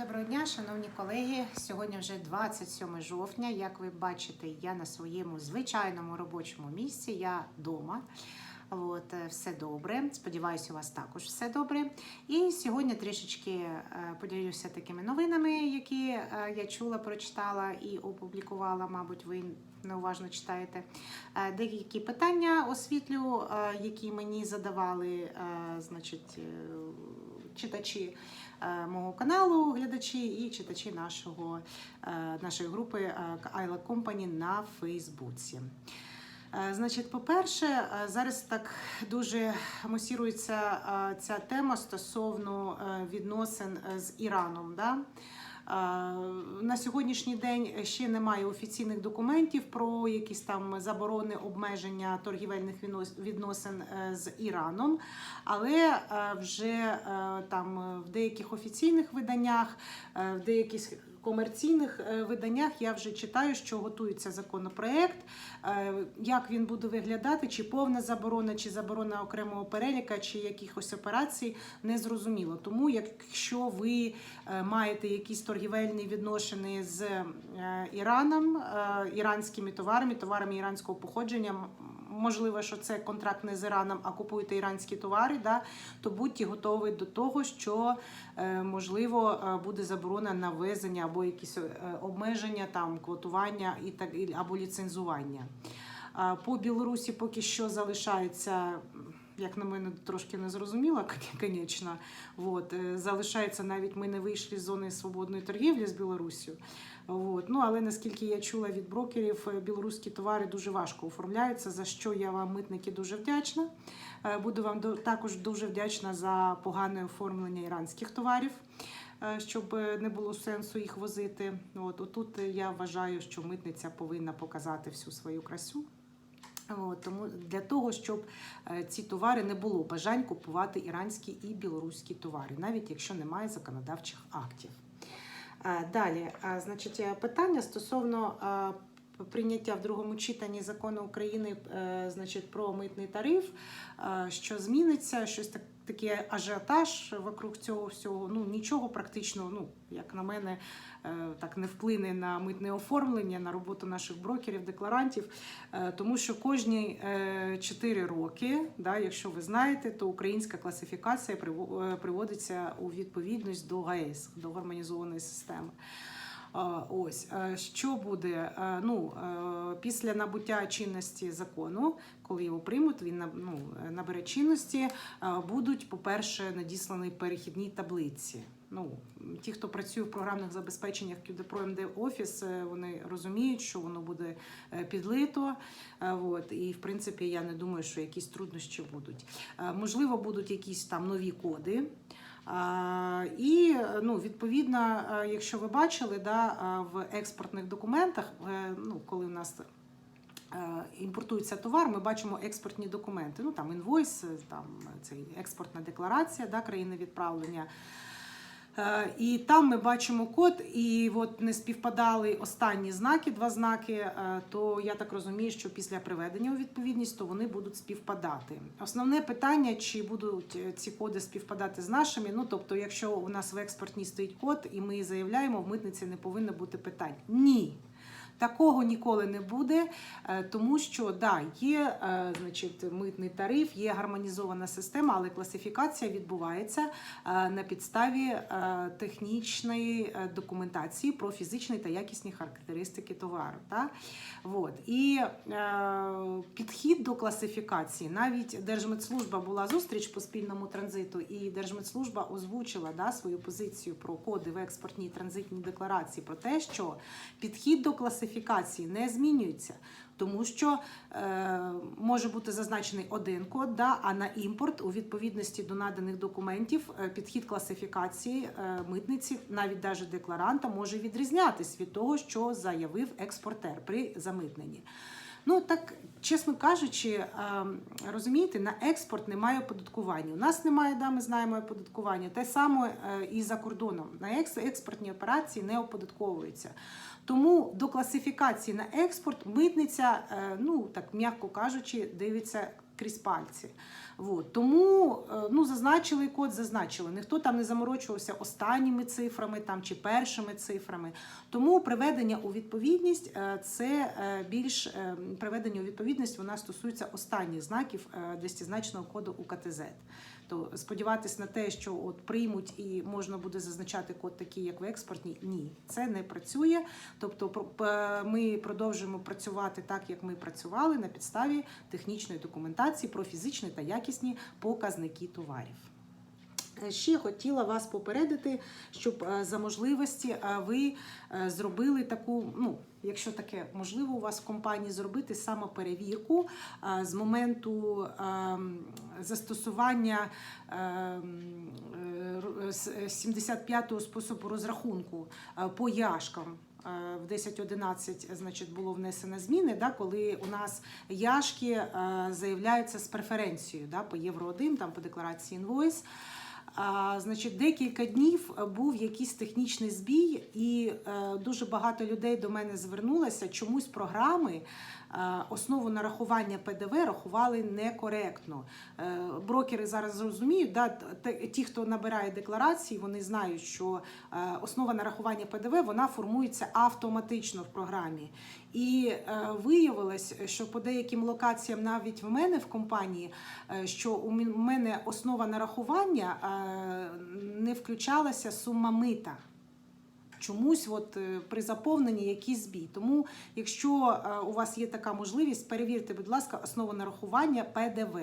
Доброго дня, шановні колеги. Сьогодні вже 27 жовтня. Як ви бачите, я на своєму звичайному робочому місці. Я вдома. От, е, все добре. Сподіваюся, у вас також все добре. І сьогодні трішечки е, поділюся такими новинами, які е, я чула, прочитала і опублікувала. Мабуть, ви неуважно читаєте. Деякі питання освітлю, які мені задавали, значить, читачі мого каналу, глядачі і читачі нашого, е, нашої групи Айла Ayla Company на Фейсбуці. Е, Значить, по-перше, е, зараз так дуже мусірується е, ця тема стосовно е, відносин е, з Іраном. Да? На сьогоднішній день ще немає офіційних документів про якісь там заборони обмеження торгівельних віднос- відносин е, з Іраном, але е, вже е, там в деяких офіційних виданнях, в деяких комерційних е, виданнях я вже читаю, що готується законопроект. Е, Як він буде виглядати, чи повна заборона, чи заборона окремого переліка, чи якихось операцій, не зрозуміло. Тому, якщо ви е, маєте якісь торгівельні відношення з Іраном, іранськими товарами, товарами іранського походження. Можливо, що це контракт не з Іраном, а купуєте іранські товари, да, то будьте готові до того, що е, можливо е, буде заборона на ввезення або якісь е, обмеження, там квотування і так або ліцензування. По Білорусі поки що залишається. Як на мене, трошки незрозуміло, звісно. Вот. е, Залишається навіть ми не вийшли з зони свободної торгівлі з Білоруссю. От. Ну, але наскільки я чула від брокерів, е, білоруські товари дуже важко оформляються, за що я вам, митники, дуже вдячна. Е, Буду вам також дуже вдячна за погане оформлення іранських товарів, щоб не було сенсу їх возити. От, отут я вважаю, що митниця повинна показати всю свою красу. От, тому для того, щоб е, ці товари не було бажань купувати іранські і білоруські товари, навіть якщо немає законодавчих актів. Е, Далі, е, значить, питання стосовно прийняття в другому читанні закону України значить, про митний тариф, що зміниться, щось так. Такий ажіотаж вокруг цього всього. Ну нічого практично, ну як на мене, е, так не вплине на митне оформлення, на роботу наших брокерів, декларантів. Е, Тому що кожні 4 роки, да, якщо ви знаєте, то українська класифікація приво- е, приводиться у відповідність до ГАЕС, до гармонізованої системи. Ось е, що буде е, ну, е, після набуття чинності закону, коли його приймуть, він ну, набере чинності, будуть, по-перше, надіслані перехідні таблиці. Ну, ті, хто працює в програмних забезпеченнях QDPro MD е, вони розуміють, що воно буде підлито. От, і в принципі я не думаю, що якісь труднощі будуть. Можливо, будуть якісь там нові коди. І ну, відповідно, якщо ви бачили, да, в експортних документах, е, ну, коли в нас е, імпортується товар, ми бачимо експортні документи. Ну там інвойс, там цей експортна декларація, да, країни відправлення. Е, І там ми бачимо код, і от не співпадали останні знаки, два знаки. е, То я так розумію, що після приведення у відповідність то вони будуть співпадати. Основне питання, чи будуть е, ці коди співпадати з нашими. Ну тобто, якщо у нас в експортній стоїть код, і ми заявляємо, в митниці не повинно бути питань. Ні. Такого ніколи не буде, е, тому що да, є е, значить, митний тариф, є гармонізована система, але класифікація відбувається е, на підставі технічної документації про фізичні та якісні характеристики товару. Та? Вот. І підхід до класифікації, навіть Держмитслужба була зустріч по спільному транзиту, і Держмитслужба озвучила да, свою позицію про коди в експортній транзитній декларації про те, що підхід до класифікації не змінюється. Тому що е, може бути зазначений один код, да, а на імпорт у відповідності до наданих документів е, підхід класифікації е, митниці, навіть навіть декларанта, може відрізнятись від того, що заявив експортер при замитненні. Ну так, чесно кажучи, розумієте, на експорт немає оподаткування. У нас немає, да, ми знаємо оподаткування. Те саме е, і за кордоном. На екс- експортні операції не оподатковуються. Тому до класифікації на експорт митниця, е, ну так м'яко кажучи, дивиться крізь пальці. От. Тому е, ну, зазначили код, зазначили. Ніхто там не заморочувався останніми цифрами там, чи першими цифрами. Тому приведення у відповідність е, це е, більш приведення у відповідність вона стосується останніх знаків десятизначного коду УКТЗ. То сподіватись на те, що от приймуть і можна буде зазначати код такий, як в експортній, ні, це не працює. Тобто, ми продовжуємо працювати так, як ми працювали на підставі технічної документації про фізичні та якісні показники товарів. Е, Ще хотіла вас попередити, щоб е, за можливості е, ви зробили таку, ну, якщо таке можливо у вас в компанії зробити самоперевірку з моменту ем, застосування ем, е, р- с- е, 75-го способу розрахунку по яшкам. В 10.11 значить, було внесено зміни, да, коли у нас яшки заявляються з преференцією да, по Євро 1, там по декларації інвойс. Значить, декілька днів був якийсь технічний збій, і е, дуже багато людей до мене звернулося. Чомусь програми основу нарахування ПДВ рахували некоректно. Е, брокери зараз зрозуміють, да, ті, хто набирає декларації, вони знають, що е, основа нарахування ПДВ вона формується автоматично в програмі. І е, виявилось, що по деяким локаціям, навіть в мене в компанії, е, що у мене основа нарахування е, не включалася сума мита. Чомусь от е, при заповненні якийсь збій. Тому, якщо е, у вас є така можливість, перевірте, будь ласка, основу нарахування ПДВ.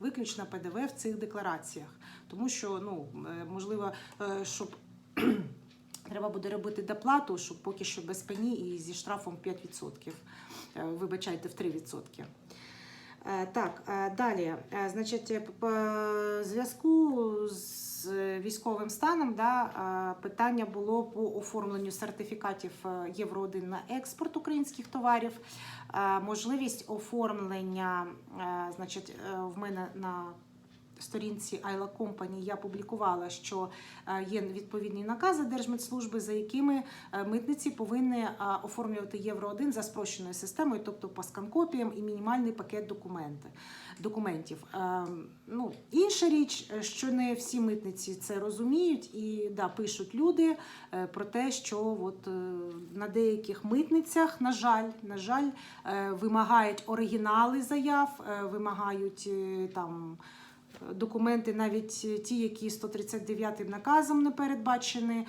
Виключно ПДВ в цих деклараціях. Тому що, ну, е, можливо, щоб треба буде робити доплату, щоб поки що без пені і зі штрафом 5%. Е, Вибачайте, в 3%. Е, Так, е, далі. Е, Значить, по зв'язку з військовим станом да, питання було по оформленню сертифікатів Євро 1 на експорт українських товарів. Можливість оформлення, значить, в мене на сторінці Айла Company я публікувала, що е, є відповідні накази Держмитслужби, за якими е, митниці повинні е, оформлювати Євро 1 за спрощеною системою, тобто по сканкопіям і мінімальний пакет документи, документів. Ну, інша річ, що не всі митниці це розуміють і да, пишуть люди про те, що от, на деяких митницях, на жаль, на жаль, вимагають оригінали заяв, вимагають там документи, навіть ті, які 139 наказом не передбачені.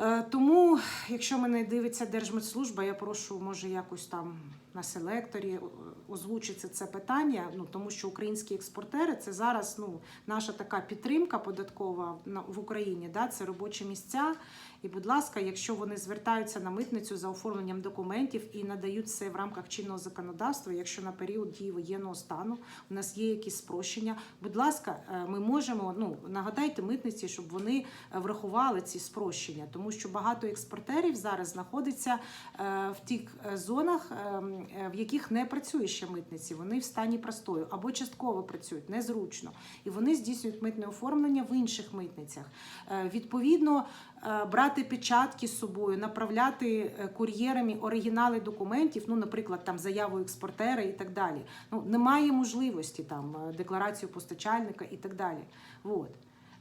Е, Тому, якщо мене дивиться Держмитслужба, я прошу, може, якось там на селекторі е, озвучити це питання. Ну тому що українські експортери це зараз ну, наша така підтримка податкова в Україні. Да, це робочі місця. І, будь ласка, якщо вони звертаються на митницю за оформленням документів і надають це в рамках чинного законодавства, якщо на період дії воєнного стану у нас є якісь спрощення, будь ласка, е, ми можемо ну нагадайте митниці, щоб вони е, врахували ці спрощення, тому що багато експортерів зараз знаходиться в тих зонах, е, м, е, в яких не працює ще митниці. Вони в стані простою або частково працюють незручно, і вони здійснюють митне оформлення в інших митницях. Е, Відповідно, е, брати печатки з собою, направляти е, кур'єрами оригінали документів, ну, наприклад, там заяву експортера і так далі. Ну, немає можливості там е, декларацію постачальника і так далі. Вот.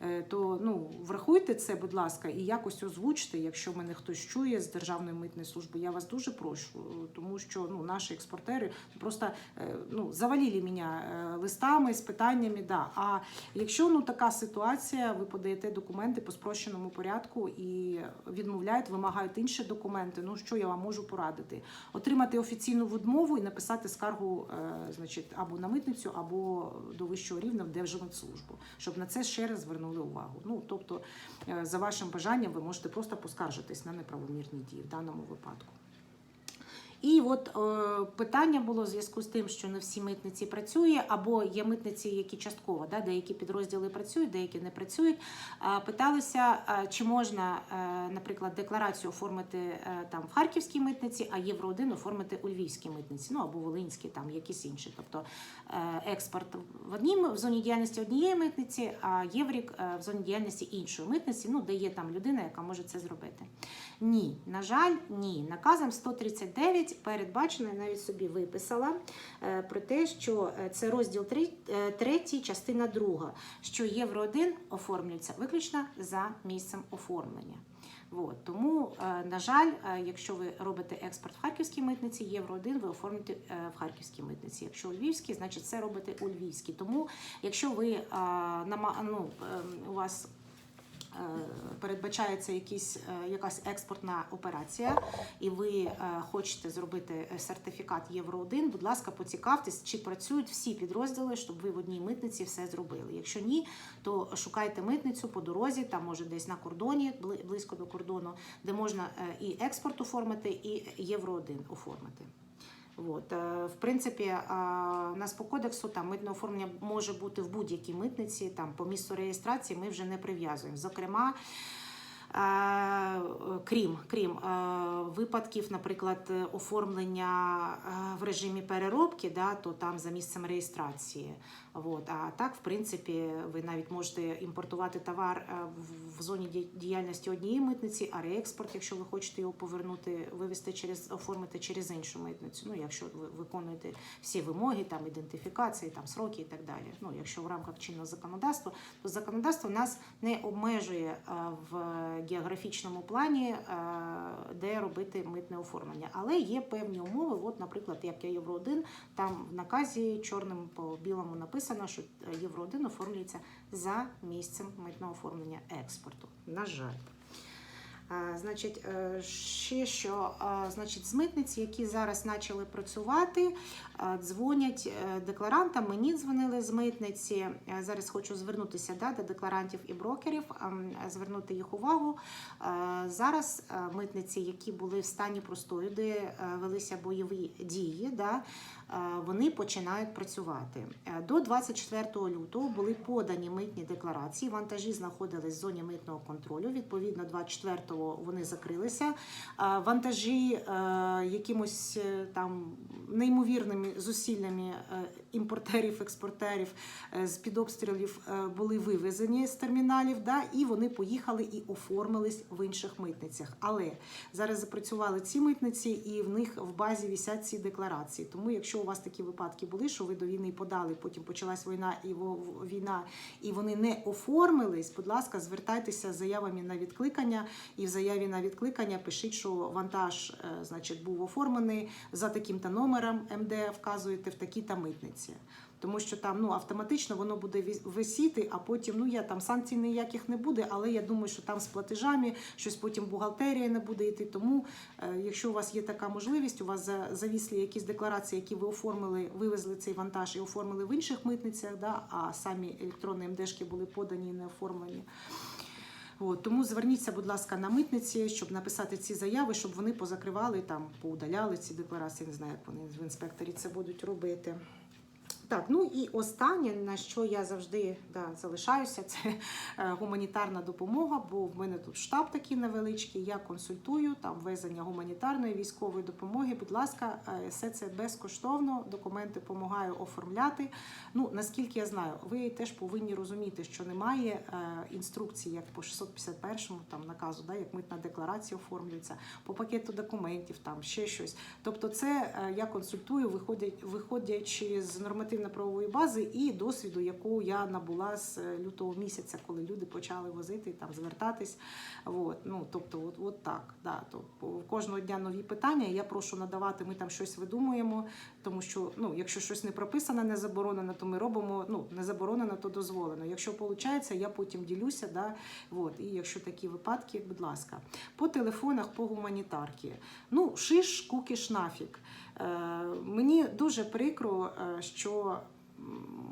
Е, То ну врахуйте це, будь ласка, і якось озвучте, якщо мене хтось чує з Державної митної служби. Я вас дуже прошу, е, тому що ну наші експортери просто е, ну завалили мене листами з питаннями. Да. А якщо ну така ситуація, ви подаєте документи по спрощеному порядку і відмовляють, вимагають інші документи. Ну що я вам можу порадити? Отримати офіційну відмову і написати скаргу, значить, або на митницю, або до вищого рівня в Держмитслужбу, щоб на це ще раз звернули увагу. Ну тобто, е, за вашим бажанням, ви можете просто поскаржитись на неправомірні дії в даному випадку. І от е, питання було в зв'язку з тим, що не всі митниці працює, або є митниці, які частково, да, деякі підрозділи працюють, деякі не працюють. А, питалися, а, чи можна, е, наприклад, декларацію оформити е, там в Харківській митниці, а Євро 1 оформити у Львівській митниці, ну або Волинській, там якісь інші. Тобто е, експорт в одній в зоні діяльності однієї митниці, а єврік е, в зоні діяльності іншої митниці, ну де є там людина, яка може це зробити. Ні, на жаль, ні. Наказом 139 геть передбачено, я навіть собі виписала е, про те, що е, це розділ 3, частина 2, що Євро 1 оформлюється виключно за місцем оформлення. От. Тому, е, на жаль, е, якщо ви робите експорт в харківській митниці, євро 1 ви оформите е, в харківській митниці. Якщо у львівській, значить це робите у львівській. Тому, якщо ви е, ну, е, у вас е, передбачається якісь, е, якась експортна операція, і ви е, хочете зробити е, сертифікат Євро 1, будь ласка, поцікавтесь, чи працюють всі підрозділи, щоб ви в одній митниці все зробили. Якщо ні, то шукайте митницю по дорозі, там може десь на кордоні, близько до кордону, де можна е, і експорт оформити, і Євро 1 оформити. От. е, В принципі, у нас по кодексу там митне оформлення може бути в будь-якій митниці, там по місцю реєстрації ми вже не прив'язуємо. Зокрема, е, крім, крім е, випадків, наприклад, оформлення е, в режимі переробки, да, то там за місцем реєстрації. От. А так, в принципі, ви навіть можете імпортувати товар е, в- в зоні діяльності однієї митниці, а реекспорт, якщо ви хочете його повернути, вивести через оформити через іншу митницю. Ну, якщо ви виконуєте всі вимоги, там ідентифікації, там сроки і так далі. Ну, якщо в рамках чинного законодавства, то законодавство нас не обмежує е, в географічному плані, е, де робити митне оформлення. Але є певні умови. От, наприклад, як я Євро 1 там в наказі чорним по білому написано, що е, Євро 1 оформлюється за місцем митного оформлення експорту. На жаль. Значить, е, ще що, значить, з митниці, які зараз почали працювати, дзвонять е, декларантам. Мені дзвонили з митниці. Зараз хочу звернутися да, до декларантів і брокерів, звернути їх увагу. Зараз митниці, які були в стані простою, де велися бойові дії, да, вони починають працювати. Е, До 24 лютого були подані митні декларації. Вантажі знаходились в зоні митного контролю. Відповідно, 24-го вони закрилися. Е, Вантажі е, якимось е, там неймовірними зусиллями е, імпортерів, експортерів е, з під обстрілів е, були вивезені з терміналів, да, і вони поїхали і оформились в інших митницях. Але зараз запрацювали ці митниці, і в них в базі вісять ці декларації. Тому, якщо у вас такі випадки були, що ви до війни подали, потім почалась війна і війна, і вони не оформились, будь ласка, звертайтеся з заявами на відкликання, і в заяві на відкликання пишіть, що вантаж, е, значить, був оформлений за таким-то номером МД, вказуєте в такій-то митниці. Тому що там ну автоматично воно буде висіти, а потім ну я там санкцій ніяких не буде, але я думаю, що там з платежами щось потім бухгалтерія не буде йти. Тому, е, якщо у вас є така можливість, у вас за- завісли якісь декларації, які ви оформили, вивезли цей вантаж і оформили в інших митницях, да, а самі електронні МДшки були подані і не оформлені. От, тому зверніться, будь ласка, на митниці, щоб написати ці заяви, щоб вони позакривали там, поудаляли ці декларації. Не знаю, як вони в інспекторі це будуть робити. Так, ну і останнє, на що я завжди да, залишаюся, це е, гуманітарна допомога, бо в мене тут штаб такий невеличкий. Я консультую там везення гуманітарної військової допомоги. Будь ласка, е, все це безкоштовно. Документи допомагаю оформляти. Ну наскільки я знаю, ви теж повинні розуміти, що немає е, інструкції, як по 651 там наказу, да, як митна декларація оформлюється, по пакету документів, там ще щось. Тобто, це я консультую, виходячи з нормативно-правової бази і досвіду, яку я набула з е, лютого місяця, коли люди почали возити там звертатись. От, ну тобто, от, от так. Да, то по- кожного дня нові питання. Я прошу надавати. Ми там щось видумуємо, тому що ну, якщо щось не прописано, не заборонено, то ми робимо. Ну не заборонено, то дозволено. Якщо виходить, я потім ділюся. Да, от, і якщо такі випадки, будь ласка, по телефонах, по гуманітарки. Ну, шиш, кукіш, нафік. Е, мені дуже прикро, е, що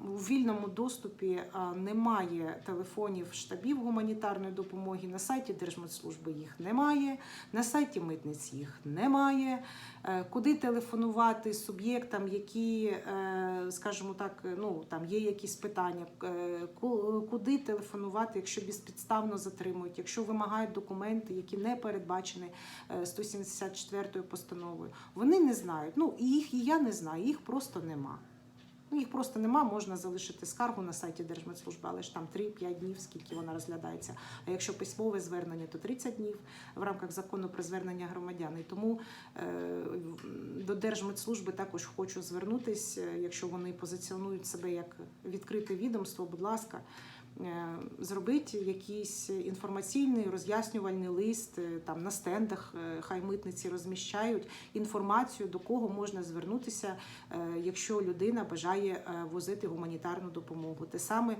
у вільному доступі е, немає телефонів штабів гуманітарної допомоги. На сайті Держмитслужби їх немає, на сайті митниць їх немає. Е, Куди телефонувати суб'єктам, які, е, скажімо так, ну там є якісь питання, куди телефонувати, якщо безпідставно затримують, якщо вимагають документи, які не передбачені е, 174 постановою. Вони не знають. Ну і їх і я не знаю, їх просто нема. Ну, їх просто нема, можна залишити скаргу на сайті Держмедслужби, але ж там 3-5 днів, скільки вона розглядається. А якщо письмове звернення, то 30 днів в рамках закону про звернення громадян. І тому е, до Держмедслужби також хочу звернутися, якщо вони позиціонують себе як відкрите відомство, будь ласка. Е, Зробити якийсь інформаційний роз'яснювальний лист е, там на стендах, е, хай митниці розміщають інформацію, до кого можна звернутися, якщо людина бажає возити гуманітарну допомогу. Те саме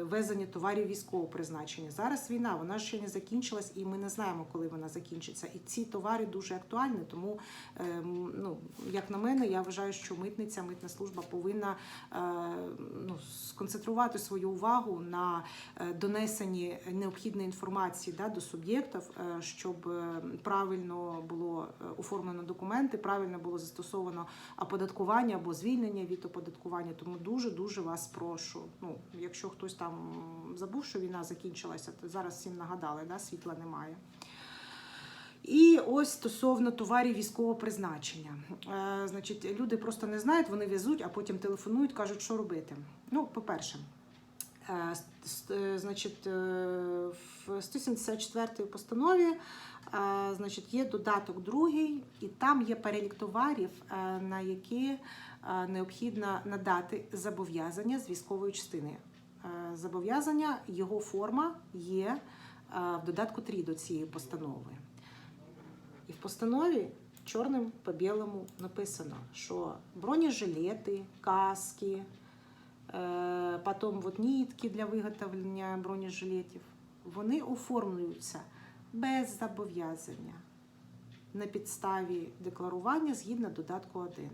везення товарів військового призначення. Зараз війна, вона ще не закінчилась, і ми не знаємо, коли вона закінчиться. І ці товари дуже актуальні. Тому, ну як на мене, я вважаю, що митниця, митна служба повинна ну, сконцентрувати свою увагу на е, донесенні необхідної інформації да, до суб'єктів, е, щоб е, правильно було оформлено документи, правильно було застосовано оподаткування або звільнення від оподаткування. Тому дуже дуже вас прошу. Ну, якщо хтось там забув, що війна закінчилася, то зараз всім нагадали, да, світла немає. І ось стосовно товарів військового призначення. Значить, люди просто не знають, вони везуть, а потім телефонують, кажуть, що робити. Ну, по-перше, значить, е, в 174 постанові е, значить, є додаток другий, і там є перелік товарів, е, на які е, необхідно надати зобов'язання з військової частини. Е, Зобов'язання, його форма є е, в додатку 3 до цієї постанови. І в постанові чорним по білому написано, що бронежилети, каски, е, потім от нитки для виготовлення бронежилетів, вони оформлюються без зобов'язання на підставі декларування згідно додатку 1.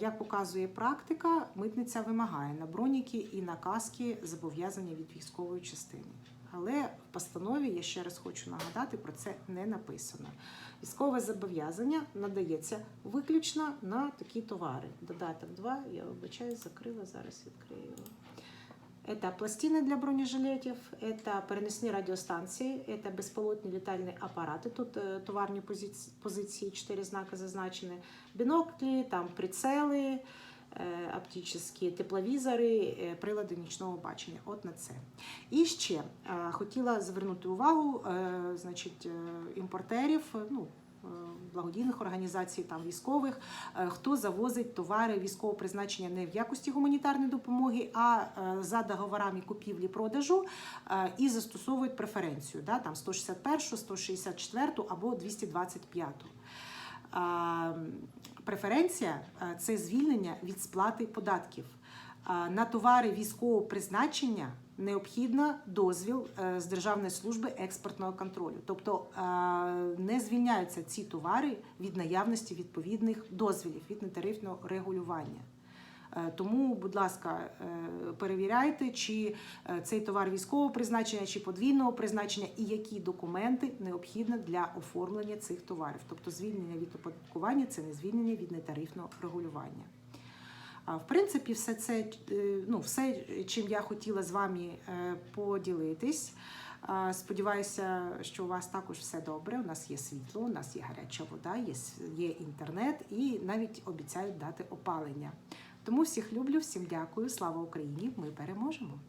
Як показує практика, митниця вимагає на броніки і на каски зобов'язання від військової частини. Але в постанові, я ще раз хочу нагадати, про це не написано. Військове зобов'язання надається виключно на такі товари. Додаток 2, я вибачаю, закрила, зараз відкрию. Это пластины для бронежилетів, это переносні радіостанції, это безполотні літальні апарати. Тут е, товарні позиці- позиції, чотири знаки зазначені. Біноклі, там прицели, е, оптичні тепловізори, е, прилади нічного бачення. От на це. І ще е, хотіла звернути увагу е, значить, е, імпортерів, е, ну, е, благодійних організацій, там військових, е, хто завозить товари військового призначення не в якості гуманітарної допомоги, а е, за договорами купівлі-продажу е, і застосовують преференцію, да, там 161, 164 або 225. Преференція це звільнення від сплати податків. На товари військового призначення необхідно дозвіл е, з Державної служби експортного контролю. Тобто не звільняються ці товари від наявності відповідних дозвілів від нетарифного регулювання. Е, Тому, будь ласка, е, перевіряйте, чи е, цей товар військового призначення, чи подвійного призначення, і які документи необхідні для оформлення цих товарів. Тобто звільнення від оподаткування це не звільнення від нетарифного регулювання. В принципі, все це, ну, все, чим я хотіла з вами поділитись. Сподіваюся, що у вас також все добре. У нас є світло, у нас є гаряча вода, є, є інтернет і навіть обіцяють дати опалення. Тому всіх люблю, всім дякую. Слава Україні! Ми переможемо!